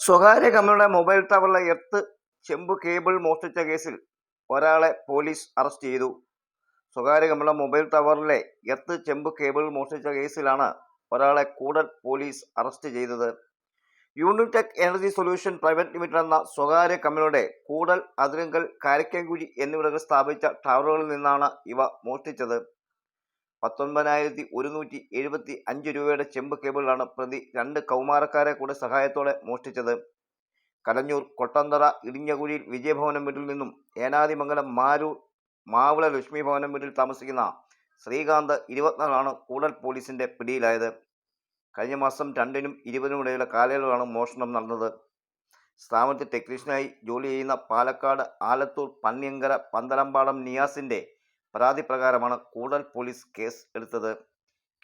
സ്വകാര്യ കമ്പനിയുടെ മൊബൈൽ ടവറിലെ എർത്ത് ചെമ്പ് കേബിൾ മോഷ്ടിച്ച കേസിൽ ഒരാളെ പോലീസ് അറസ്റ്റ് ചെയ്തു. സ്വകാര്യ കമ്പനിയുടെ മൊബൈൽ ടവറിലെ എർത്ത് ചെമ്പ് കേബിൾ മോഷ്ടിച്ച കേസിലാണ് ഒരാളെ കൂടൽ പോലീസ് അറസ്റ്റ് ചെയ്തത്. Unitech energy solution private limited എന്ന സ്വകാര്യ കമ്പനിയുടെ കൂടൽ അതിരങ്കൽ കാരക്കൻകുഴി എന്നിവിടങ്ങളിൽ സ്ഥാപിച്ച ടവറുകളിൽ നിന്നാണ് ഇവ മോഷ്ടിച്ചത്. പത്തൊൻപതിനായിരത്തി ഒരുന്നൂറ്റി എഴുപത്തി അഞ്ച് രൂപയുടെ ചെമ്പ് കേബിളാണ് പ്രതി രണ്ട് കൗമാരക്കാരെ കൂടെ സഹായത്തോടെ മോഷ്ടിച്ചത്. കലഞ്ഞൂർ കൊട്ടന്തറ ഇടിഞ്ഞകുഴിയിൽ വിജയഭവനം വീട്ടിൽ നിന്നും ഏനാദിമംഗലം മാരൂർ മാവിള ലക്ഷ്മി ഭവനം വീട്ടിൽ താമസിക്കുന്ന ശ്രീകാന്ത് ഇരുപത്തിനാലാണ് കൂടൽ പോലീസിന്റെ പിടിയിലായത്. കഴിഞ്ഞ മാസം രണ്ടിനും ഇരുപതിനും ഇടയിലുള്ള കാലയളവാണ് മോഷണം നടന്നത്. സ്ഥാപനത്തിൽ ടെക്നീഷ്യനായി ജോലി ചെയ്യുന്ന പാലക്കാട് ആലത്തൂർ പന്നിയങ്കര പന്തലമ്പാടം നിയാസിന്റെ പരാതി പ്രകാരമാണ് കൂടൽ പോലീസ് കേസ് എടുത്തത്.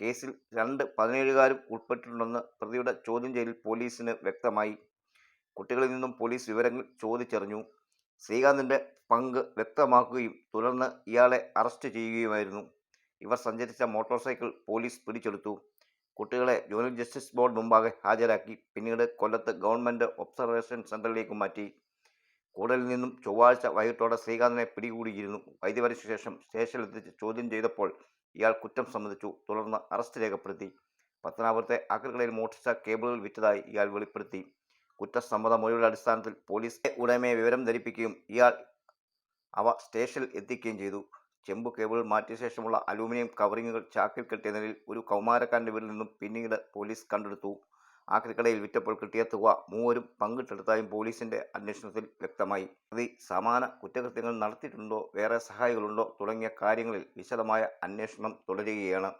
കേസിൽ രണ്ട് പതിനേഴുകാരും ഉൾപ്പെട്ടിട്ടുണ്ടെന്ന് പ്രതിയുടെ ചോദ്യം ചെയ്യലിൽ പോലീസിന് വ്യക്തമായി. കുട്ടികളിൽ നിന്നും പോലീസ് വിവരങ്ങൾ ചോദിച്ചറിഞ്ഞു. ശ്രീകാന്തിന്റെ പങ്ക് വ്യക്തമാക്കുകയും തുടർന്ന് ഇയാളെ അറസ്റ്റ് ചെയ്യുകയുമായിരുന്നു. ഇവർ സഞ്ചരിച്ച മോട്ടോർ സൈക്കിൾ പോലീസ് പിടിച്ചെടുത്തു. കുട്ടികളെ ജുവനൽ ജസ്റ്റിസ് ബോർഡ് മുമ്പാകെ ഹാജരാക്കി. പിന്നീട് കൊല്ലത്ത് ഗവൺമെന്റ് ഒബ്സർവേഷൻ സെന്ററിലേക്ക് മാറ്റി. കൂടലിൽ നിന്നും ചൊവ്വാഴ്ച വൈകിട്ടോടെ ശ്രീകാന്തിനെ പിടികൂടിയിരുന്നു. വൈദ്യവരിച്ച ശേഷം സ്റ്റേഷനിലെത്തിച്ച് ചോദ്യം ചെയ്തപ്പോൾ ഇയാൾ കുറ്റം സമ്മതിച്ചു. തുടർന്ന് അറസ്റ്റ് രേഖപ്പെടുത്തി. പത്തനാപുരത്തെ ആക്രിക്കടയിൽ മോഷ്ടിച്ച കേബിളുകൾ വിറ്റതായി ഇയാൾ വെളിപ്പെടുത്തി. കുറ്റസമ്മത മൊഴിയുടെ അടിസ്ഥാനത്തിൽ പോലീസ് ഉടമയെ വിവരം ധരിപ്പിക്കുകയും ഇയാൾ അവ സ്റ്റേഷനിൽ എത്തിക്കുകയും ചെയ്തു. ചെമ്പ് കേബിൾ മാറ്റിയ ശേഷമുള്ള അലൂമിനിയം കവറിങ്ങുകൾ ചാക്കിൽ കെട്ടിയ നിലയിൽ ഒരു കൗമാരക്കാരന്റെ വീട്ടിൽ നിന്നും പിന്നീട് പോലീസ് കണ്ടെടുത്തു. ആക്രിക്കടയിൽ വിറ്റപ്പോൾ കിട്ടിയ തുക മൂവരും പങ്കിട്ടെടുത്തായും പോലീസിന്റെ അന്വേഷണത്തിൽ വ്യക്തമായി. പ്രതി സമാന കുറ്റകൃത്യങ്ങൾ നടത്തിയിട്ടുണ്ടോ? വേറെ സഹായികളുണ്ടോ? തുടങ്ങിയ കാര്യങ്ങളിൽ വിശദമായ അന്വേഷണം തുടരുകയാണ്.